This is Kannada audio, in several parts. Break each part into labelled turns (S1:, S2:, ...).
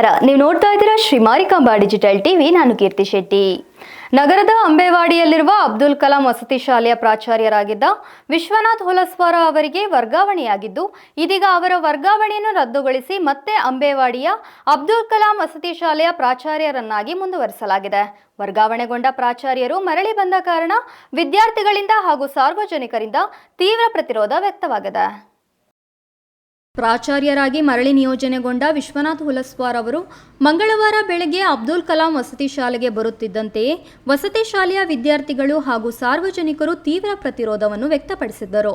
S1: ನಮಸ್ಕಾರ. ನೀವು ನೋಡ್ತಾ ಇದ್ದೀರಾ ಶ್ರೀ ಮಾರಿಕಾಂಬಾ ಡಿಜಿಟಲ್ ಟಿವಿ. ನಾನು ಕೀರ್ತಿ ಶೆಟ್ಟಿ. ನಗರದ ಅಂಬೇವಾಡಿಯಲ್ಲಿರುವ ಅಬ್ದುಲ್ ಕಲಾಂ ವಸತಿ ಶಾಲೆಯ ಪ್ರಾಚಾರ್ಯರಾಗಿದ್ದ ವಿಶ್ವನಾಥ್ ಹೊಲಸ್ವಾರ ಅವರಿಗೆ ವರ್ಗಾವಣೆಯಾಗಿದ್ದು, ಇದೀಗ ಅವರ ವರ್ಗಾವಣೆಯನ್ನು ರದ್ದುಗೊಳಿಸಿ ಮತ್ತೆ ಅಂಬೇವಾಡಿಯ ಅಬ್ದುಲ್ ಕಲಾಂ ವಸತಿ ಶಾಲೆಯ ಪ್ರಾಚಾರ್ಯರನ್ನಾಗಿ ಮುಂದುವರಿಸಲಾಗಿದೆ. ವರ್ಗಾವಣೆಗೊಂಡ ಪ್ರಾಚಾರ್ಯರು ಮರಳಿ ಬಂದ ಕಾರಣ ವಿದ್ಯಾರ್ಥಿಗಳಿಂದ ಹಾಗೂ ಸಾರ್ವಜನಿಕರಿಂದ ತೀವ್ರ ಪ್ರತಿರೋಧ ವ್ಯಕ್ತವಾಗಿದೆ. ಪ್ರಾಚಾರ್ಯರಾಗಿ ಮರಳಿ ನಿಯೋಜನೆಗೊಂಡ ವಿಶ್ವನಾಥ್ ಹುಲಸ್ವಾರ್ ಅವರು ಮಂಗಳವಾರ ಬೆಳಗ್ಗೆ ಅಬ್ದುಲ್ ಕಲಾಂ ವಸತಿ ಶಾಲೆಗೆ ಬರುತ್ತಿದ್ದಂತೆಯೇ ವಸತಿ ಶಾಲೆಯ ವಿದ್ಯಾರ್ಥಿಗಳು ಹಾಗೂ ಸಾರ್ವಜನಿಕರು ತೀವ್ರ ಪ್ರತಿರೋಧವನ್ನು ವ್ಯಕ್ತಪಡಿಸಿದ್ದರು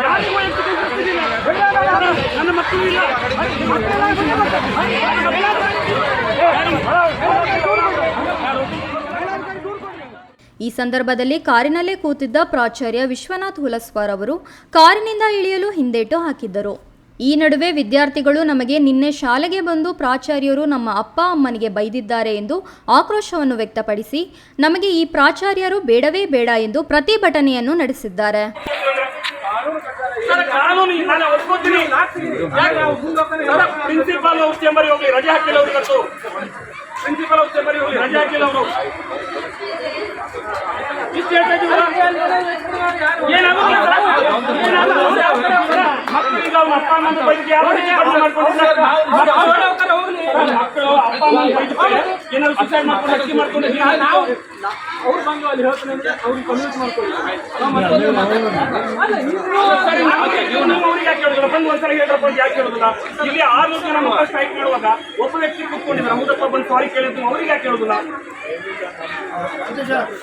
S2: ಯಾರಿಗೂ ವೈಯಕ್ತಿಕ ಗೊತ್ತಿಲ್ಲ. ನನ್ನ ಮಕ್ಕಳು ಇಲ್ಲ
S1: ಈ ಸಂದರ್ಭದಲ್ಲಿ ಕಾರಿನಲ್ಲೇ ಕೂತಿದ್ದ ಪ್ರಾಚಾರ್ಯ ವಿಶ್ವನಾಥ್ ಹುಲಸ್ವಾರ್ ಅವರು ಕಾರಿನಿಂದ ಇಳಿಯಲು ಹಿಂದೇಟು ಹಾಕಿದ್ದರು. ಈ ನಡುವೆ ವಿದ್ಯಾರ್ಥಿಗಳು ನಮಗೆ ನಿನ್ನೆ ಶಾಲೆಗೆ ಬಂದು ಪ್ರಾಚಾರ್ಯರು ನಮ್ಮ ಅಪ್ಪ ಅಮ್ಮನಿಗೆ ಬೈದಿದ್ದಾರೆ ಎಂದು ಆಕ್ರೋಶವನ್ನು ವ್ಯಕ್ತಪಡಿಸಿ, ನಮಗೆ ಈ ಪ್ರಾಚಾರ್ಯರು ಬೇಡವೇ ಬೇಡ ಎಂದು ಪ್ರತಿಭಟನೆಯನ್ನು ನಡೆಸಿದ್ದಾರೆ.
S2: ಮಕ್ಕಳಿಗೆ ಅವ್ರ ಅಪ್ಪ ಅಮ್ಮನ ಬಗ್ಗೆ ಯಾವ ರೀತಿ ಮಾಡ್ಕೊಂಡಿದ್ದಾರೆ? ಮಕ್ಕಳು ಅಪ್ಪ ಏನಾದ್ರು ಸುಸೈಡ್ ಮಾಡ್ಕೊಂಡು ಅಕ್ಕಿ ಮಾಡ್ಕೊಂಡು ನಾವು ಅವ್ರು ಬಂದು ಅಲ್ಲಿ ಹೇಳ್ತಾನೆ ಅಂದ್ರೆ ಅವ್ರಿಗೆ ಕನ್ವಿನ್ಸ್ ಮಾಡ್ಕೊಳ್ಳಿ. ಸರಿ, ನಮಗೆ ನೀವು ನೀವು ಅವ್ರಿಗೆ ಯಾಕೆ ಹೇಳೋದಿಲ್ಲ? ಬಂದು ಒಂದ್ಸಲ ಹೇಳ್ರಪ್ಪ ಅಂತ ಯಾಕೆ ಹೇಳೋದಿಲ್ಲ? ಇಲ್ಲಿ ಆರ್ನೂರು ಜನ ಮಕ್ಕಳು ಸ್ಟ್ರೈಕ್ ಮಾಡುವಾಗ ಒಬ್ಬ ವ್ಯಕ್ತಿ ಕೂತ್ಕೊಂಡಿದ್ದಾರೆ ಮುದಪ್ಪ ಬಂದು ಸಾರಿ ಕೇಳಿದ್ರು ಅವ್ರಿಗೆ ಯಾಕೆ ಹೇಳೋದಿಲ್ಲ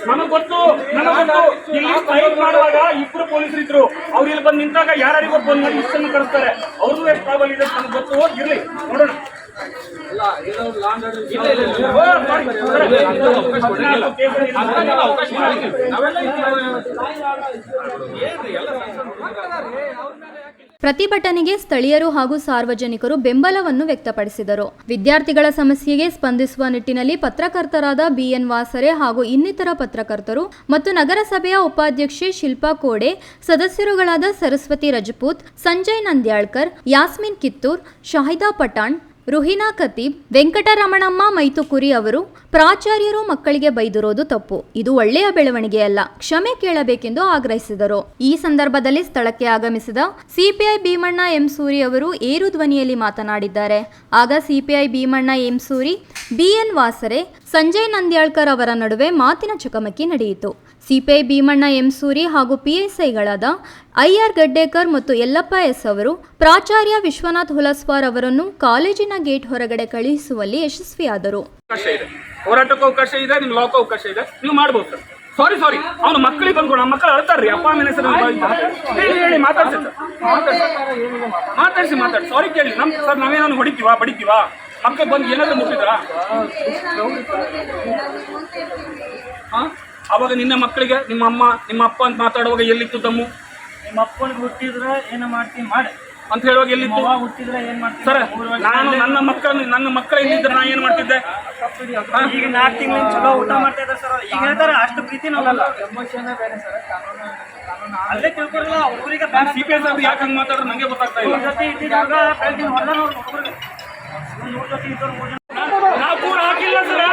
S2: ನನಗೆ ಗೊತ್ತು ನನಗೆ ಗೊತ್ತು. ಇಲ್ಲಿ ಸ್ಟ್ರೈಕ್ ಮಾಡುವಾಗ ಇಬ್ರು ಪೊಲೀಸರು ಇದ್ರು. ಅವ್ರು ಇಲ್ಲಿ ಬಂದು ನಿಂತಾಗ ಯಾರ್ಯಾರಿಗೂ ಬಂದು ಇಷ್ಟನ್ನು ಕಳಿಸ್ತಾರೆ ಅವ್ರಿಗೂ ಎಷ್ಟು ಪ್ರಾಬ್ಲಮ್ ಇದೆ ನನಗೆ ಗೊತ್ತು. ಇರ್ಲಿ ನೋಡೋಣ.
S1: ಪ್ರತಿಭಟನೆಗೆ ಸ್ಥಳೀಯರು ಹಾಗೂ ಸಾರ್ವಜನಿಕರು ಬೆಂಬಲವನ್ನು ವ್ಯಕ್ತಪಡಿಸಿದರು. ವಿದ್ಯಾರ್ಥಿಗಳ ಸಮಸ್ಯೆಗೆ ಸ್ಪಂದಿಸುವ ನಿಟ್ಟಿನಲ್ಲಿ ಪತ್ರಕರ್ತರಾದ ಬಿಎನ್ ವಾಸರೆ ಹಾಗೂ ಇನ್ನಿತರ ಪತ್ರಕರ್ತರು ಮತ್ತು ನಗರಸಭೆಯ ಉಪಾಧ್ಯಕ್ಷೆ ಶಿಲ್ಪಾ ಕೋಡೆ, ಸದಸ್ಯರುಗಳಾದ ಸರಸ್ವತಿ ರಜಪೂತ್, ಸಂಜಯ್ ನಂದ್ಯಾಳ್ಕರ್, ಯಾಸ್ಮಿನ್ ಕಿತ್ತೂರ್, ಶಾಹಿದಾ ಪಠಾಣ್ ರುಹಿನಾ ಖತೀಬ್, ವೆಂಕಟರಮಣಮ್ಮ ಮೈತುಕುರಿ ಅವರು ಪ್ರಾಚಾರ್ಯರು ಮಕ್ಕಳಿಗೆ ಬೈದಿರೋದು ತಪ್ಪು. ಇದು ಒಳ್ಳೆಯ ಬೆಳವಣಿಗೆಯಲ್ಲ ಕ್ಷಮೆ ಕೇಳಬೇಕೆಂದು ಆಗ್ರಹಿಸಿದರು. ಈ ಸಂದರ್ಭದಲ್ಲಿ ಸ್ಥಳಕ್ಕೆ ಆಗಮಿಸಿದ ಸಿಪಿಐ ಭೀಮಣ್ಣ ಎಂ ಸೂರಿ ಅವರು ಏರು ಧ್ವನಿಯಲ್ಲಿ ಮಾತನಾಡಿದ್ದಾರೆ. ಆಗ CPI Bhimanna M Suri BN Vasare, Sanjay Nandyalkar ಅವರ ನಡುವೆ ಮಾತಿನ ಚಕಮಕಿ ನಡೆಯಿತು. ಸಿಪಿಐ ಭೀಮಣ್ಣ ಎಂ ಸೂರಿ ಹಾಗೂ ಪಿಎಸ್ಐಗಳಾದ ಐಆರ್ ಗಡ್ಡೇಕರ್ ಮತ್ತು ಯಲ್ಲಪ್ಪ ಎಸ್ ಅವರು ಪ್ರಾಚಾರ್ಯ ವಿಶ್ವನಾಥ್ ಹುಲಸ್ವಾರ್ ಅವರನ್ನು ಕಾಲೇಜಿನ ಗೇಟ್ ಹೊರಗಡೆ ಕಳುಹಿಸುವಲ್ಲಿ ಯಶಸ್ವಿಯಾದರು.
S2: ಅವಕಾಶ ಇದೆ. ಹೋರಾಟಕ್ಕೂ ಅವಕಾಶ ಇದೆ ನಿಮ್ ಲಾಕ್ ಅವಕಾಶ ಇದೆ. ನೀವು ಮಾಡ್ಬೋದು ಸರ್. ಸಾರಿ ಸಾರಿ ಅವ್ನು ಮಕ್ಕಳಿಗೆ ಬಂದ್ಕೊಂಡು ನಮ್ಮ ಮಕ್ಕಳು ಅಳ್ತಾರ್ರಿ. ಅಪ್ಪ ಅಮ್ಮನ ಹೆಸರು ಹೇಳಿ ಹೇಳಿ ಮಾತಾಡ್ಸಿ ಮಾತಾಡ್ಸಿ. ಮಾತಾಡ್ಸಿ ಸಾರಿ ಕೇಳಿ. ನಮ್ ಸರ್ ನಾವೇನೋ ಹೊಡಿತೀವಾ? ಬಡಿತೀವಾ? ಮಕ್ಕಳಿಗೆ ಬಂದು ಏನಾದ್ರು ಮುಟ್ಟಿದ್ರಾ? ಹಾ. ಅವಾಗ ನಿನ್ನ ಮಕ್ಕಳಿಗೆ ನಿಮ್ಮ ಅಮ್ಮ ನಿಮ್ಮ ಅಪ್ಪ ಅಂತ ಮಾತಾಡುವಾಗ ಎಲ್ಲಿತ್ತು ತಮ್ಮು?
S3: ನಿಮ್ಮ ಅಪ್ಪನಿಗೆ ಹುಟ್ಟಿದ್ರೆ ಏನು ಮಾಡ್ತೀನಿ ಮಾಡಿ.
S2: ಅಂತ ಹೇಳುವಾಗ ಎಲ್ಲಿತ್ತು?
S3: ಹುಟ್ಟಿದ್ರೆ ಏನ್ ಮಾಡ್ತೀನಿ
S2: ಸರ್ ನಾನು ನನ್ನ ಮಕ್ಕಳ ನನ್ನ ಮಕ್ಕಳ ಇಲ್ಲಿದ್ರೆ ನಾ ಏನು ಮಾಡ್ತಿದ್ದೆ?
S3: ಈಗ ನಾಲ್ಕು ತಿಂಗಳ ಚಲೋ ಊಟ ಮಾಡ್ತಾ ಇದ್ದಾರೆ ಸರ್. ಈಗ ಹೇಳ್ತಾರೆ ಅಷ್ಟು ಪ್ರೀತಿ ನಾವಲ್ಲ ಅಲ್ಲೇ ತಿಳ್ಕೊರಲ್ಲ ಒಬ್ಬರಿಗೆ
S2: ನಾನು ಸಿ ಪಿ ಎಸ್ ಅವ್ರು ಯಾಕೆ ಹಂಗೆ ಮಾತಾಡ್ರೆ ನಂಗೆ ಗೊತ್ತಾಗ್ತಾ ಇಲ್ಲ.
S3: ಜೊತೆ ಇದ್ದಿದ್ದಾಗ ಬೆಳಗಿನ ಹೊರ ಒಬ್ಬರಿಗೆ ನೂರ ಜೊತೆ ಇದ್ದವ್ರು ಮೂರು ಜನ.
S2: ನಾವು ಕೂಡ ಹಾಕಿಲ್ಲ ಸರ್.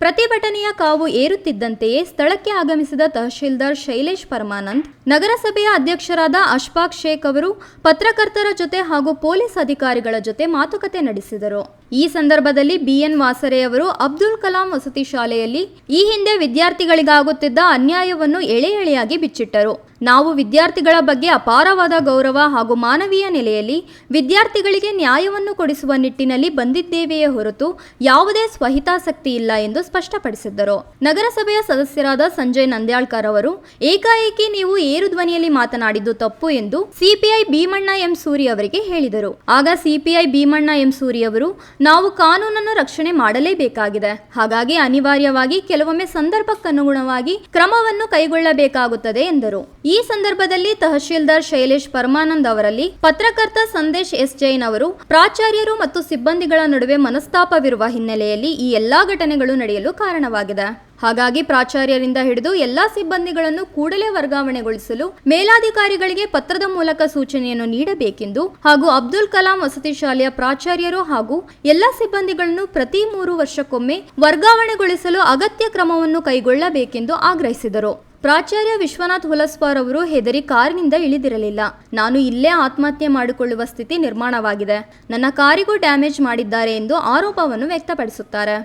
S1: ಪ್ರತಿಭಟನೆಯ ಕಾವು ಏರುತ್ತಿದ್ದಂತೆಯೇ ಸ್ಥಳಕ್ಕೆ ಆಗಮಿಸಿದ ತಹಶೀಲ್ದಾರ್ ಶೈಲೇಶ್ ಪರಮಾನಂದ್ ನಗರಸಭೆಯ ಅಧ್ಯಕ್ಷರಾದ ಅಶ್ಫಾಕ್ ಶೇಖ್ ಅವರು ಪತ್ರಕರ್ತರ ಜೊತೆ ಹಾಗೂ ಪೊಲೀಸ್ ಅಧಿಕಾರಿಗಳ ಜೊತೆ ಮಾತುಕತೆ ನಡೆಸಿದರು. ಈ ಸಂದರ್ಭದಲ್ಲಿ ಬಿಎನ್ ವಾಸರೆ ಅವರು, ಅಬ್ದುಲ್ ಕಲಾಂ ವಸತಿ ಶಾಲೆಯಲ್ಲಿ ಈ ಹಿಂದೆ ವಿದ್ಯಾರ್ಥಿಗಳಿಗಾಗುತ್ತಿದ್ದ ಅನ್ಯಾಯವನ್ನು ಎಳೆ ಎಳೆಯಾಗಿ ಬಿಚ್ಚಿಟ್ಟರು. ನಾವು ವಿದ್ಯಾರ್ಥಿಗಳ ಬಗ್ಗೆ ಅಪಾರವಾದ ಗೌರವ ಹಾಗೂ ಮಾನವೀಯ ನೆಲೆಯಲ್ಲಿ ವಿದ್ಯಾರ್ಥಿಗಳಿಗೆ ನ್ಯಾಯವನ್ನು ಕೊಡಿಸುವ ನಿಟ್ಟಿನಲ್ಲಿ ಬಂದಿದ್ದೇವೆಯೇ ಹೊರತು ಯಾವುದೇ ಸ್ವಹಿತಾಸಕ್ತಿ ಇಲ್ಲ ಎಂದು ಸ್ಪಷ್ಟಪಡಿಸಿದ್ದರು. ನಗರಸಭೆಯ ಸದಸ್ಯರಾದ ಸಂಜಯ್ ನಂದ್ಯಾಳ್ಕರ್ ಅವರು, ಏಕಾಏಕಿ ನೀವು ಏರು ಧ್ವನಿಯಲ್ಲಿ ಮಾತನಾಡಿದ್ದು ತಪ್ಪು ಎಂದು ಸಿಪಿಐ ಭೀಮಣ್ಣ ಎಂ ಸೂರಿ ಅವರಿಗೆ ಹೇಳಿದರು. ಆಗ ಸಿಪಿಐ ಭೀಮಣ್ಣ ಎಂ ಸೂರಿ ಅವರು, ನಾವು ಕಾನೂನನ್ನು ರಕ್ಷಣೆ ಮಾಡಲೇಬೇಕಾಗಿದೆ. ಹಾಗಾಗಿ ಅನಿವಾರ್ಯವಾಗಿ ಕೆಲವೊಮ್ಮೆ ಸಂದರ್ಭಕ್ಕನುಗುಣವಾಗಿ ಕ್ರಮವನ್ನು ಕೈಗೊಳ್ಳಬೇಕಾಗುತ್ತದೆ ಎಂದರು. ಈ ಸಂದರ್ಭದಲ್ಲಿ ತಹಶೀಲ್ದಾರ್ ಶೈಲೇಶ್ ಪರಮಾನಂದ್ ಅವರಲ್ಲಿ ಪತ್ರಕರ್ತ ಸಂದೇಶ್ ಎಸ್. ಜೈನ್ ಅವರು, ಪ್ರಾಚಾರ್ಯರು ಮತ್ತು ಸಿಬ್ಬಂದಿಗಳ ನಡುವೆ ಮನಸ್ತಾಪವಿರುವ ಹಿನ್ನೆಲೆಯಲ್ಲಿ ಈ ಎಲ್ಲಾ ಘಟನೆಗಳು ನಡೆಯಲು ಕಾರಣವಾಗಿದೆ. ಹಾಗಾಗಿ ಪ್ರಾಚಾರ್ಯರಿಂದ ಹಿಡಿದು ಎಲ್ಲಾ ಸಿಬ್ಬಂದಿಗಳನ್ನು ಕೂಡಲೇ ವರ್ಗಾವಣೆಗೊಳಿಸಲು ಮೇಲಾಧಿಕಾರಿಗಳಿಗೆ ಪತ್ರದ ಮೂಲಕ ಸೂಚನೆಯನ್ನು ನೀಡಬೇಕೆಂದು ಹಾಗೂ ಅಬ್ದುಲ್ ಕಲಾಂ ವಸತಿ ಶಾಲೆಯ ಪ್ರಾಚಾರ್ಯರು ಹಾಗೂ ಎಲ್ಲಾ ಸಿಬ್ಬಂದಿಗಳನ್ನು ಪ್ರತಿ ಮೂರು ವರ್ಷಕ್ಕೊಮ್ಮೆ ವರ್ಗಾವಣೆಗೊಳಿಸಲು ಅಗತ್ಯ ಕ್ರಮವನ್ನು ಕೈಗೊಳ್ಳಬೇಕೆಂದು ಆಗ್ರಹಿಸಿದರು. ಪ್ರಾಚಾರ್ಯ ವಿಶ್ವನಾಥ್ ಹುಲಸ್ವಾರ್ ಅವರು ಹೆದರಿ ಕಾರಿನಿಂದ ಇಳಿದಿರಲಿಲ್ಲ. ನಾನು ಇಲ್ಲೇ ಆತ್ಮಹತ್ಯೆ ಮಾಡಿಕೊಳ್ಳುವ ಸ್ಥಿತಿ ನಿರ್ಮಾಣವಾಗಿದೆ. ನನ್ನ ಕಾರಿಗೂ ಡ್ಯಾಮೇಜ್ ಮಾಡಿದ್ದಾರೆ ಎಂದು ಆರೋಪವನ್ನು ವ್ಯಕ್ತಪಡಿಸುತ್ತಾರೆ.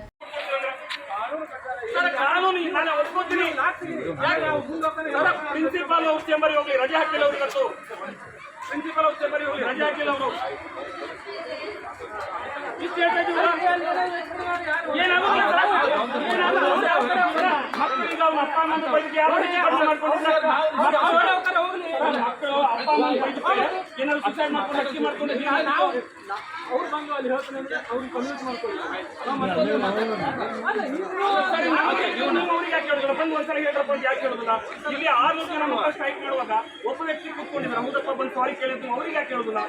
S2: ಸರ್, ಕಾನೂನು ಇಲ್ಲ, ನಾನು ಒಪ್ಕೊತೀನಿ. ಸರ್, ಪ್ರಿನ್ಸಿಪಾಲ್ ಅವ್ರ ಚೇಂಬರ್ಗೆ ಹೋಗ್ಲಿ ರಜೆ ಹಾಕಿಲ್ಲ ಅವ್ರು ಇವತ್ತು ಪ್ರಿನ್ಸಿಪಾಲ್ ಅವ್ರ ಚೇಂಬರ್ಗೆ ಹೋಗ್ಲಿ ರಜೆ ಹಾಕಿಲ್ಲ ಅವರು ಇಷ್ಟು ಹೇಳ್ತಾ ಇದ್ದೀವಲ್ಲ? ಏನಾಗುತ್ತೆ ಸರ್? ಏನಾಗುತ್ತೆ? ಸರ್, ಮಕ್ಕಳಿಗೆ ಅವ್ರ ಅಪ್ಪ ಅಮ್ಮನ ಬೈಕ್ ಯಾವ ರೀತಿ ಕಡಿಮೆ ಮಾಡ್ಕೊಂಡಿದ್ದಾರೆ? ಮಕ್ಕಳು ಮಕ್ಕಳು ಅಪ್ಪ ಅಮ್ಮನ ಬೈಕ್ ಏನಾದ್ರು ಸುಸೈಡ್ ಮಾಡ್ಕೊಂಡು ಅಕ್ಕಿ ಮಾಡ್ಕೊಂಡು ನಾವು ಅವ್ರು ಬಂದು ಅಲ್ಲಿ ಹೇಳ್ತಾನೆ ಅಂದ್ರೆ ಅವ್ರಿಗೆ ಕನ್ವಿನ್ಸ್ ಮಾಡ್ಕೊಳ್ಳಿ ಸರಿ, ನಮಗೆ ನೀವು ನೀವು ಅವ್ರಿಗೆ ಯಾಕೆ ಹೇಳೋದಿಲ್ಲ? ಬಂದು ಒಂದ್ಸಲ ಹೇಳ್ರಪ್ಪ ಅಂತ ಯಾಕೆ ಹೇಳೋದಿಲ್ಲ? ಇಲ್ಲಿ ಆರು ಜನ ಮಕ್ಕಳು ಸ್ಟ್ರೈಕ್ ಮಾಡುವಾಗ ಒಬ್ಬ ವ್ಯಕ್ತಿ ಕೂತ್ಕೊಂಡಿದ್ರು ಮುದಪ್ಪ ಬಂದು ಸಾರಿ ಕೇಳಿದ್ರು. ಅವ್ರಿಗೆ ಯಾಕೆ ಹೇಳೋದಿಲ್ಲ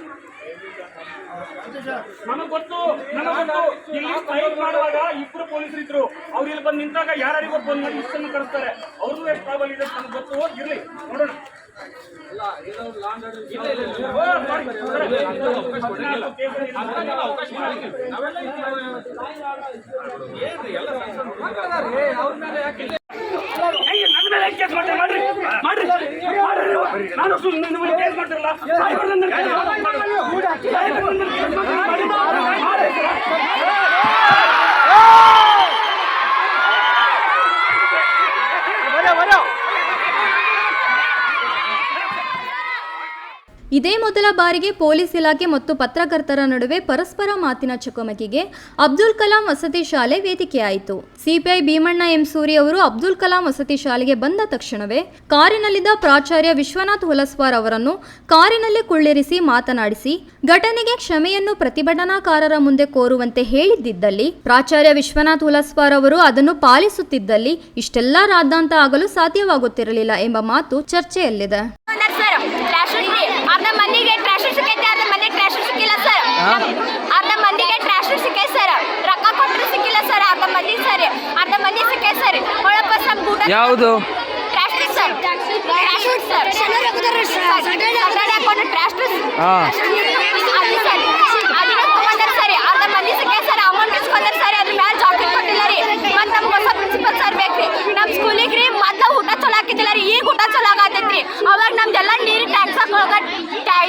S2: ನಮಗ್ ಗೊತ್ತು ನಮಗ್ ಗೊತ್ತು. ಇಲ್ಲಿ ಸ್ಟ್ರೈಕ್ ಮಾಡುವಾಗ ಇಬ್ರು ಪೊಲೀಸರು ಇದ್ರು. ಅವ್ರು ಇಲ್ಲಿ ಬಂದು ನಿಂತಾಗ ಯಾರಿಗೂ ಬಂದು ಇಷ್ಟನ್ನು ಕರೆಸ್ತಾರೆ. ಅವ್ರಿಗೂ ಎಷ್ಟು ಪ್ರಾಬಲ್ ಇದೆ ನನಗೆ ನಮ್ಗೆ ಗೊತ್ತು. ಇರ್ಲಿ ನೋಡೋಣ. ಅವ್ರ ಮೇಲೆ ಹದಿನಾಲ್ಕು ಕೇಸಲ್ಲಿ ಏಯ್, ನನ್ನ ಮೇಲೆ ಯಾಕೆ ಕೇಸ್? ಮಾಡ್ರಿ. ಮಾಡ್ರಿ. ಮಾಡ್ರಿ ನಾನು ಸುಮ್ಮನೆ ನಿಮಗೆ ಕೇಸ್ ಮಾಡ್ತಿರಲ್ಲ. ಸಾಯ್ಬಾರ್ದು ನನ್ನ ಮೇಲೆ ಕೇಸ್ ಮಾಡ್ರಿ. ಸಾಯ್ಬಾರ್ದು ನನ್ನ ಮೇಲೆ ಕೇಸ್ ಮಾಡ್ರಿ. ಮಾಡಿ. ಮಾಡಿ.
S1: ಇದೇ ಮೊದಲ ಬಾರಿಗೆ ಪೊಲೀಸ್ ಇಲಾಖೆ ಮತ್ತು ಪತ್ರಕರ್ತರ ನಡುವೆ ಪರಸ್ಪರ ಮಾತಿನ ಚಕಮಕಿಗೆ ಅಬ್ದುಲ್ ಕಲಾಂ ವಸತಿ ಶಾಲೆ ವೇದಿಕೆಯಾಯಿತು. ಸಿಪಿಐ ಭೀಮಣ್ಣ ಎಂ ಸೂರಿ ಅವರು ಅಬ್ದುಲ್ ಕಲಾಂ ವಸತಿ ಶಾಲೆಗೆ ಬಂದ ತಕ್ಷಣವೇ ಕಾರಿನಲ್ಲಿದ್ದ ಪ್ರಾಚಾರ್ಯ ವಿಶ್ವನಾಥ್ ಹುಲಸ್ವಾರ್ ಅವರನ್ನು ಕಾರಿನಲ್ಲಿ ಕುಳ್ಳಿರಿಸಿ ಮಾತನಾಡಿಸಿ, ಘಟನೆಗೆ ಕ್ಷಮೆಯನ್ನು ಪ್ರತಿಭಟನಾಕಾರರ ಮುಂದೆ ಕೋರುವಂತೆ ಹೇಳಿದ್ದಲ್ಲಿ ಪ್ರಾಚಾರ್ಯ ವಿಶ್ವನಾಥ್ ಹುಲಸ್ವಾರ್ ಅವರು ಅದನ್ನು ಪಾಲಿಸುತ್ತಿದ್ದಲ್ಲಿ ಇಷ್ಟೆಲ್ಲಾ ರಾದ್ದಾಂತ ಆಗಲು ಸಾಧ್ಯವಾಗುತ್ತಿರಲಿಲ್ಲ ಎಂಬ ಮಾತು ಚರ್ಚೆಯಲ್ಲಿದೆ.
S4: ಫ್ರೀ ಅರ್ಧ ಮಂದಿಗೆ ಟ್ರ್ಯಾಶರ್ ಸಿಕ್ಕೈತೆ ಅರ್ಧ ಮಂದಿ ಟ್ರ್ಯಾಶರ್ ಸಿಕ್ಕಿಲ್ಲ ಸರ್ ಅರ್ಧ ಮಂದಿಗೆ ಟ್ರ್ಯಾಶರ್ ಸಿಕ್ಕೈತೆ ಸರ್ ರೊಕ್ಕ ಕೊಟ್ಟರು ಸಿಕ್ಕಿಲ್ಲ ಸರ್ ಅರ್ಧ ಮಂದಿ ಸರ್ ಅರ್ಧ ಮಂದಿ ಸಿಕ್ಕೈತೆ ಸರ್ ಒಳಪ್ಪ ಸಮ್ ಊಟ
S5: ಯಾವುದು
S4: ಟ್ರ್ಯಾಶರ್ ಸರ್ ಟ್ರ್ಯಾಶರ್ ಸರ್ ಕನ್ನಡ ಹಾಕೊಂಡು ಟ್ರ್ಯಾಶರ್
S5: ಹಾ.
S4: ಅದು ಸರ್ ಅದನ್ನ ತಗೊಂಡಾರ ಸರ್ ಅರ್ಧ ಮಂದಿ ಸಿಕ್ಕೈತೆ ಸರ್ ಅಮೌಂಟ್ ಇಸ್ಕೊಂಡಾರ ಸರ್ ಅದ್ರ ಮ್ಯಾಲ ಜಾಕೆಟ್ ಕೊಟ್ಟಿಲ್ಲ ರೀ ಮತ್ತೆ ನಮ್ಗೆ ಹೊಸ ಪ್ರಿನ್ಸಿಪಲ್ ಸರ್ ಬೇಕ್ರಿ ನಮ್ಮ ಸ್ಕೂಲಿಗೆ ರೀ ಮೊದ್ಲು ಊಟ ಚಲೋ ಹಾಕಿದ್ದಿಲ್ಲ ರೀ ಈಗ ಊಟ ಚಲೋ ಆಗತೈತ್ರಿ ಅವಾಗ ನಮ್ದೆಲ್ಲ ನೀರು ಟ್ಯಾಂಕ್ಸ್ ಹಾಕೊಳಗ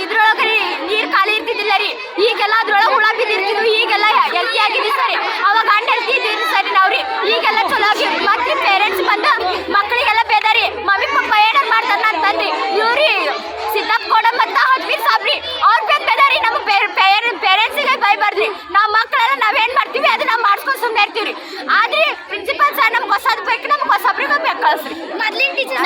S4: ಇದ್ರೊಳಗೆ ರೀ ನೀರು ಖಾಲಿ ಇರ್ತಿದ್ದಿಲ್ಲ ರೀ ಈಗೆಲ್ಲ ಅದ್ರೊಳಗೆ ಹುಳ ಬಿದ್ದಿರ್ತಿದ್ವು ಈಗೆಲ್ಲ ಹೆಲ್ತಿ ಆಗಿದ್ವಿ ಸರಿ ಅವಾಗ ಅಣ್ಣ ಹೆಲ್ತಿ ಇದ್ದೀರಿ ಸರಿ ನಾವ್ರಿ ಈಗೆಲ್ಲ ಚಲೋ ಆಗಿ ಮತ್ತೆ ಪೇರೆಂಟ್ಸ್ ಬಂದ ಮಕ್ಕಳಿಗೆಲ್ಲ ಬೇದಾರಿ ಮಮ್ಮಿ ಪಪ್ಪ ಏನಾರ ಮಾಡ್ತಾರ ಅಂತಂದ್ರಿ ಇವ್ರಿ ಸಿದ್ದಪ್ಪ ಗೌಡ ಮತ್ತ ಹದ್ವೀರ್ ಸಾಬ್ರಿ ಅವ್ರ ಬೇಕ್ ಬೇದಾರಿ ನಮ್ಮ ಪೇರೆಂಟ್ಸಿಗೆ ಬೈಬಾರ್ದ್ರಿ ನಾವು ಮಕ್ಕಳೆಲ್ಲ ನಾವೇನ್ ಮಾಡ್ತೀವಿ ಅದನ್ನ ನಾವು ಮಾಡ್ಸ್ಕೊಂಡು ಸುಮ್ಮನೆ ಇರ್ತೀವಿ ಆದ್ರೆ ಪ್ರಿನ್ಸಿಪಾಲ್ ಸರ್ ನಮ್ಗೆ ಹೊಸದ್ ಬೇಕು ನಮ್ಗೆ ಹೊಸಬ್ರಿಗೆ ಬೇಕು ಕಳ್ಸ್ರಿ ಮೊದ್ಲಿನ ಟೀಚರ್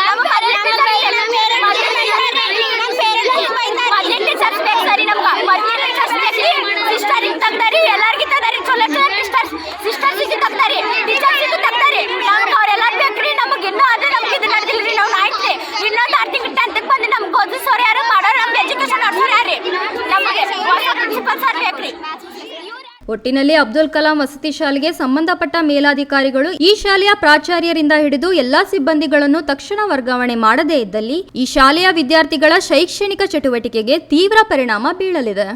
S4: ಮೊದ್ಲಿನ ಟೀಚರ್ಸ್ ಬೇಕು ಸರಿ ನಮ್ಗೆ ಮೊದ್ಲಿನ ಟೀಚರ್ಸ್ ಬೇಕ್ರಿ ಸಿಸ್ಟರಿಗೆ ತೆಗ್ದಾರಿ ಎಲ್ಲಾರ್ಗಿ ತೆಗ್ದಾರಿ ಚಲೋ ಚಲೋ ಸಿಸ್ಟರ್ಸ್ ಸಿಸ್ಟರ್ಸಿಗೆ ತೆಗ್ದಾರಿ ಟೀಚರ್ಸಿಗೆ ತೆಗ್ದಾರಿ ನಮ್ಗೆ ಅವರೆಲ್ಲ ಬೇಕ್ರಿ ನಮಗೆ ಇನ್ನೂ ಅದು ನಮ್ಗೆ ಇದು ನಡೆದಿಲ್ಲ ರೀ ನಾವು ಆಯ್ತು ಇನ್ನೊಂದು ಆರು ತಿಂಗಳು ಟೆಂತ್ಗೆ ಬಂದು ನಮ್ಗೆ ಓದಿಸೋರು ಯಾರು ಮಾಡೋರು ನಮ್ಗೆ ಎಜುಕೇಶನ್ ನಡೆಸೋರು ಯಾರು ನಮಗೆ ಹೊಸ ಪ್ರಿನ್ಸಿಪಲ್ ಸರ್ ಬೇಕ್ರಿ
S1: ಒಟ್ಟಿನಲ್ಲಿ ಅಬ್ದುಲ್ ಕಲಾಂ ವಸತಿ ಶಾಲೆಗೆ ಸಂಬಂಧಪಟ್ಟ ಮೇಲಾಧಿಕಾರಿಗಳು ಈ ಶಾಲೆಯ ಪ್ರಾಚಾರ್ಯರಿಂದ ಹಿಡಿದು ಎಲ್ಲಾ ಸಿಬ್ಬಂದಿಗಳನ್ನು ತಕ್ಷಣ ವರ್ಗಾವಣೆ ಮಾಡದೇ ಇದ್ದಲ್ಲಿ ಈ ಶಾಲೆಯ ವಿದ್ಯಾರ್ಥಿಗಳ ಶೈಕ್ಷಣಿಕ ಚಟುವಟಿಕೆಗೆ ತೀವ್ರ ಪರಿಣಾಮ ಬೀಳಲಿದೆ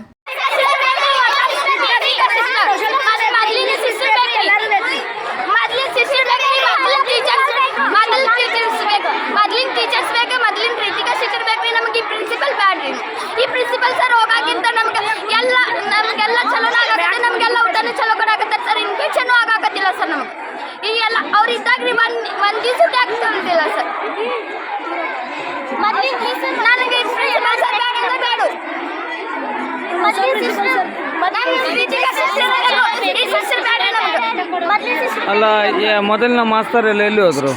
S4: ಮೊದ್ಲಿನ ಟೀಚರ್ಸ್ ಬೇಕು ಮೊದ್ಲಿನ ಪ್ರೀತಿಗೆ ಶಿಕ್ಷಣ ಬೇಕ್ರಿ ನಮಗೆ ಈ ಪ್ರಿನ್ಸಿಪಲ್ ಬ್ಯಾಡ್ರಿ ಈ ಪ್ರಿನ್ಸಿಪಲ್ ಸರ್ ಹೋಗಾಗಿಂತ ನಮ್ಗೆ ಎಲ್ಲ ನಮಗೆಲ್ಲ ಚಲೋ ಆಗತ್ತೆ ನಮಗೆಲ್ಲ ಊಟನೂ ಚಲೋ ಕೊಡಾಕತ್ತಾರ ಸರ್ ಇನ್ಫೆಕ್ಷನ್ ಆಗಾಕತ್ತಿಲ್ಲ ಸರ್ ನಮ್ಗೆ ಈ ಎಲ್ಲ ಅವ್ರು ಇದ್ದಾಗ್ರಿ ಒಂದ್ ಒಂದ್ ದಿವ್ಸಕ್ಕೆ ಆಗ್ತಿಲ್ಲ ಸರ್ ಮತ್ತೆ ನನಗೆ ಪ್ರಿನ್ಸಿಪಲ್ ಸರ್ ಬೇಡ ಅಂದ್ರೆ ಬೇಡ ಮತ್ತೆ ಸಿಸ್ಟರ್ ಮತ್ತೆ ಸಿಸ್ಟರ್ ಈ ಸಿಸ್ಟರ್ ಬೇಡ ನಮ್ಗೆ ಮತ್ತೆ ಸಿಸ್ಟರ್
S5: ಅಲ್ಲ ಮೊದಲಿನ ಮಾಸ್ತರ್ ಎಲ್ಲ ಎಲ್ಲಿ ಹೋದ್ರು?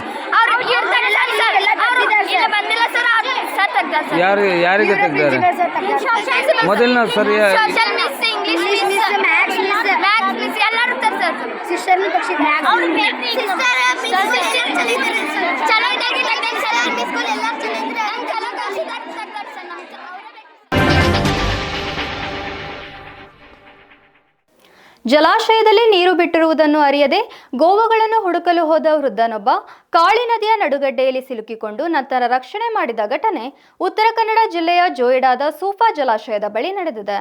S5: ಯಾರು ಯಾರಿಗೆ ತೆಗ್ದಾರೆ? ಮೊದಲಿನ ಸರ್ ಯಾ-
S1: ಜಲಾಶಯದಲ್ಲಿ ನೀರು ಬಿಟ್ಟಿರುವುದನ್ನು ಅರಿಯದೆ ಗೋವುಗಳನ್ನು ಹುಡುಕಲು ಹೋದ ವೃದ್ಧನೊಬ್ಬ ಕಾಳಿ ನದಿಯ ನಡುಗಡ್ಡೆಯಲ್ಲಿ ಸಿಲುಕಿಕೊಂಡು ನಂತರ ರಕ್ಷಣೆ ಮಾಡಿದ ಘಟನೆ ಉತ್ತರ ಕನ್ನಡ ಜಿಲ್ಲೆಯ ಜೋಯಿಡಾದ ಸೂಫಾ ಜಲಾಶಯದ ಬಳಿ ನಡೆದಿದೆ.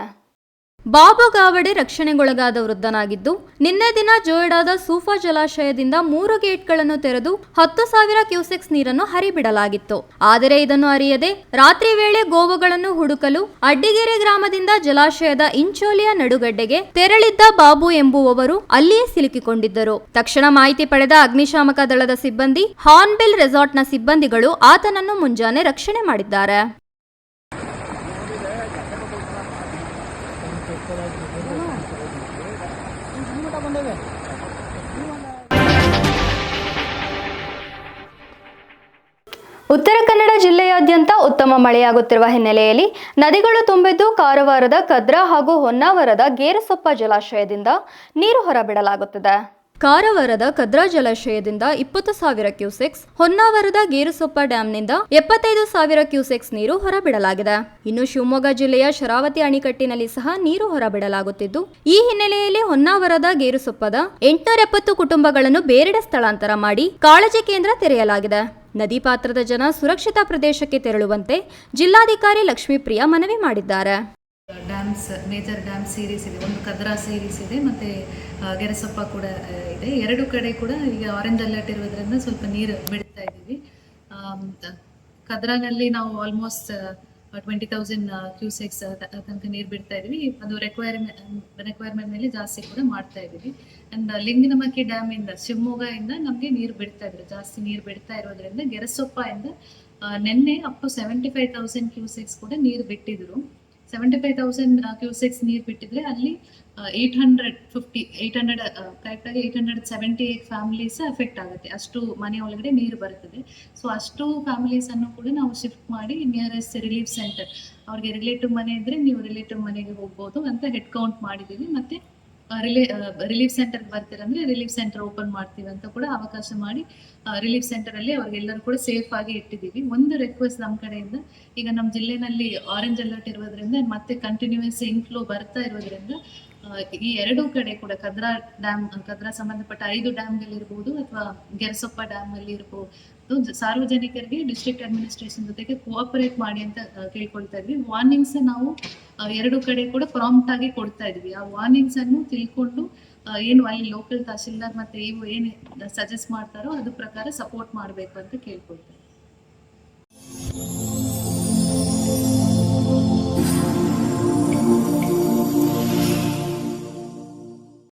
S1: ಬಾಬು ಗಾವಡೆ ರಕ್ಷಣೆಗೊಳಗಾದ ವೃದ್ಧನಾಗಿದ್ದು, ನಿನ್ನೆ ದಿನ ಜೋಯಿಡಾದ ಸೂಫಾ ಜಲಾಶಯದಿಂದ ಮೂರು ಗೇಟ್ಗಳನ್ನು ತೆರೆದು ಹತ್ತು ಸಾವಿರ ಕ್ಯೂಸೆಕ್ಸ್ ನೀರನ್ನು ಹರಿಬಿಡಲಾಗಿತ್ತು. ಆದರೆ ಇದನ್ನು ಅರಿಯದೆ ರಾತ್ರಿ ವೇಳೆ ಗೋವುಗಳನ್ನು ಹುಡುಕಲು ಅಡ್ಡಿಗೆರೆ ಗ್ರಾಮದಿಂದ ಜಲಾಶಯದ ಇಂಚೋಲಿಯ ನಡುಗಡ್ಡೆಗೆ ತೆರಳಿದ್ದ ಬಾಬು ಎಂಬುವವರು ಅಲ್ಲಿಯೇ ಸಿಲುಕಿಕೊಂಡಿದ್ದರು. ತಕ್ಷಣ ಮಾಹಿತಿ ಪಡೆದ ಅಗ್ನಿಶಾಮಕ ದಳದ ಸಿಬ್ಬಂದಿ, ಹಾರ್ನ್ಬೆಲ್ ರೆಸಾರ್ಟ್ನ ಸಿಬ್ಬಂದಿಗಳು ಆತನನ್ನು ಮುಂಜಾನೆ ರಕ್ಷಣೆ ಮಾಡಿದ್ದಾರೆ. ಉತ್ತರ ಕನ್ನಡ ಜಿಲ್ಲೆಯಾದ್ಯಂತ ಉತ್ತಮ ಮಳೆಯಾಗುತ್ತಿರುವ ಹಿನ್ನೆಲೆಯಲ್ಲಿ ನದಿಗಳು ತುಂಬಿದ್ದು ಕಾರವಾರದ ಕದ್ರಾ ಹಾಗೂ ಹೊನ್ನಾವರದ ಗೇರಸೊಪ್ಪ ಜಲಾಶಯದಿಂದ ನೀರು ಹೊರಬಿಡಲಾಗುತ್ತಿದೆ. ಕಾರವಾರದ ಕದ್ರಾ ಜಲಾಶಯದಿಂದ ಇಪ್ಪತ್ತು ಸಾವಿರ ಕ್ಯೂಸೆಕ್ಸ್, ಹೊನ್ನಾವರದ ಗೇರುಸೊಪ್ಪ ಡ್ಯಾಂನಿಂದ ಎಪ್ಪತ್ತೈದು ಸಾವಿರ ಕ್ಯೂಸೆಕ್ಸ್ ನೀರು ಹೊರಬಿಡಲಾಗಿದೆ. ಇನ್ನು ಶಿವಮೊಗ್ಗ ಜಿಲ್ಲೆಯ ಶರಾವತಿ ಅಣಿಕಟ್ಟಿನಲ್ಲಿ ಸಹ ನೀರು ಹೊರಬಿಡಲಾಗುತ್ತಿದ್ದು, ಈ ಹಿನ್ನೆಲೆಯಲ್ಲಿ ಹೊನ್ನಾವರದ ಗೇರುಸೊಪ್ಪದ ಎಂಟುನೂರ ಎಪ್ಪತ್ತು ಕುಟುಂಬಗಳನ್ನು ಬೇರೆಡೆ ಸ್ಥಳಾಂತರ ಮಾಡಿ ಕಾಳಜಿ ಕೇಂದ್ರ ತೆರೆಯಲಾಗಿದೆ. ನದಿ ಪಾತ್ರದ ಜನ ಸುರಕ್ಷಿತ ಪ್ರದೇಶಕ್ಕೆ ತೆರಳುವಂತೆ ಜಿಲ್ಲಾಧಿಕಾರಿ ಲಕ್ಷ್ಮೀಪ್ರಿಯಾ ಮನವಿ ಮಾಡಿದ್ದಾರೆ.
S6: ಡ್ಯಾಮ್ಸ್ ಮೇಜರ್ ಡ್ಯಾಮ್ ಸೀರೀಸ್ ಇದೆ. ಒಂದು ಕದ್ರಾ ಸೀರೀಸ್ ಇದೆ. ಮತ್ತು ಗೆರೆಸೊಪ್ಪ ಕೂಡ ಇದೆ. ಎರಡು ಕಡೆ ಕೂಡ ಈಗ ಆರೆಂಜ್ ಅಲರ್ಟ್ ಇರೋದ್ರಿಂದ ಸ್ವಲ್ಪ ನೀರು ಬಿಡ್ತಾ ಇದ್ದೀವಿ. ಕದ್ರಾನಲ್ಲಿ ನಾವು ಆಲ್ಮೋಸ್ಟ್ ಟ್ವೆಂಟಿ ತೌಸಂಡ್ ಕ್ಯೂಸೆಕ್ಸ್ ತನಕ ನೀರು ಬಿಡ್ತಾ ಇದೀವಿ. ಅದು ರೆಕ್ವೈರ್ಮೆಂಟ್ ರಿಕ್ವೈರ್ಮೆಂಟ್ ಮೇಲೆ ಜಾಸ್ತಿ ಕೂಡ ಮಾಡ್ತಾ ಇದ್ದೀವಿ ಅಂಡ್ ಲಿಂಗನಮಕ್ಕಿ ಡ್ಯಾಮಿಂದ, ಶಿವಮೊಗ್ಗದಿಂದ ನಮಗೆ ನೀರು ಬಿಡ್ತಾ ಇದ್ರು. ಜಾಸ್ತಿ ನೀರು ಬಿಡ್ತಾ ಇರೋದ್ರಿಂದ ಗೆರಸೊಪ್ಪ ಇಂದ ನಿನ್ನೆ up to seventy five thousand cusecs ಕೂಡ ನೀರು ಬಿಟ್ಟಿದ್ರು. ಸೆವೆಂಟಿ ಫೈವ್ ತೌಸಂಡ್ ಕ್ಯೂಸೆಕ್ಸ್ ನೀರು ಬಿಟ್ಟಿದ್ರೆ ಅಲ್ಲಿ eight hundred fifty eight hundred ಕರೆಕ್ಟಾಗಿ eight hundred seventy eight families effect ಆಗುತ್ತೆ. ಅಷ್ಟು ಮನೆ ಒಳಗಡೆ ನೀರು ಬರ್ತದೆ. ಸೊ ಅಷ್ಟು ಫ್ಯಾಮಿಲೀಸನ್ನು ಕೂಡ ನಾವು ಶಿಫ್ಟ್ ಮಾಡಿ ನಿಯರೆಸ್ಟ್ ರಿಲೀಫ್ ಸೆಂಟರ್ ಅವ್ರಿಗೆ ರಿಲೇಟಿವ್ ಮನೆ ಇದ್ರೆ ನೀವು ರಿಲೇಟಿವ್ ಮನೆಗೆ ಹೋಗ್ಬೋದು ಅಂತ ಹೆಡ್ ಕೌಂಟ್ ಮಾಡಿದ್ದೀವಿ. ಮತ್ತು ರಿಲೇ ರಿಲೀಫ್ ಸೆಂಟರ್ ಬರ್ತೀರಂದ್ರೆ ರಿಲೀಫ್ ಸೆಂಟರ್ ಓಪನ್ ಮಾಡ್ತೀವಿ ಅಂತ ಕೂಡ ಅವಕಾಶ ಮಾಡಿ ರಿಲೀಫ್ ಸೆಂಟರ್ ಅಲ್ಲಿ ಅವ್ರಿಗೆಲ್ಲರೂ ಕೂಡ ಸೇಫ್ ಆಗಿ ಇಟ್ಟಿದ್ದೀವಿ. ಒಂದು ರಿಕ್ವೆಸ್ಟ್ ನಮ್ಮ ಕಡೆಯಿಂದ, ಈಗ ನಮ್ಮ ಜಿಲ್ಲೆನಲ್ಲಿ ಆರೆಂಜ್ ಅಲರ್ಟ್ ಇರೋದ್ರಿಂದ ಮತ್ತೆ ಕಂಟಿನ್ಯೂಸ್ ಇನ್ಫ್ಲೋ ಬರ್ತಾ ಇರೋದ್ರಿಂದ ಈ ಎರಡು ಕಡೆ ಕೂಡ ಕದ್ರಾ ಡ್ಯಾಮ್ ಕದ್ರಾ ಸಂಬಂಧಪಟ್ಟ ಐದು ಡ್ಯಾಮ್ಗಳಿರ್ಬೋದು ಅಥವಾ ಗೆರಸೊಪ್ಪ ಡ್ಯಾಮ್ ಅಲ್ಲಿ ಇರ್ಬೋದು. ಸಾರ್ವಜನಿಕರಿಗೆ ಡಿಸ್ಟ್ರಿಕ್ಟ್ ಅಡ್ಮಿನಿಸ್ಟ್ರೇಷನ್ ಜೊತೆಗೆ ಕೋಆಪರೇಟ್ ಮಾಡಿ ಅಂತ ಕೇಳ್ಕೊಳ್ತಾ ಇದ್ವಿ. ವಾರ್ನಿಂಗ್ಸ್ ನಾವು ಎರಡು ಕಡೆ ಕೂಡ ಪ್ರಾಂಪ್ಟ್ ಆಗಿ ಕೊಡ್ತಾ ಇದ್ವಿ. ಆ ವಾರ್ನಿಂಗ್ಸ್ ಅನ್ನು ತಿಳ್ಕೊಂಡು ಏನು ಅಲ್ಲಿ ಲೋಕಲ್ ತಹಶೀಲ್ದಾರ್ ಮತ್ತೆ ಇವು ಏನು ಸಜೆಸ್ಟ್ ಮಾಡ್ತಾರೋ ಅದ್ರ ಪ್ರಕಾರ ಸಪೋರ್ಟ್ ಮಾಡಬೇಕು ಅಂತ ಕೇಳ್ಕೊಳ್ತಾರೆ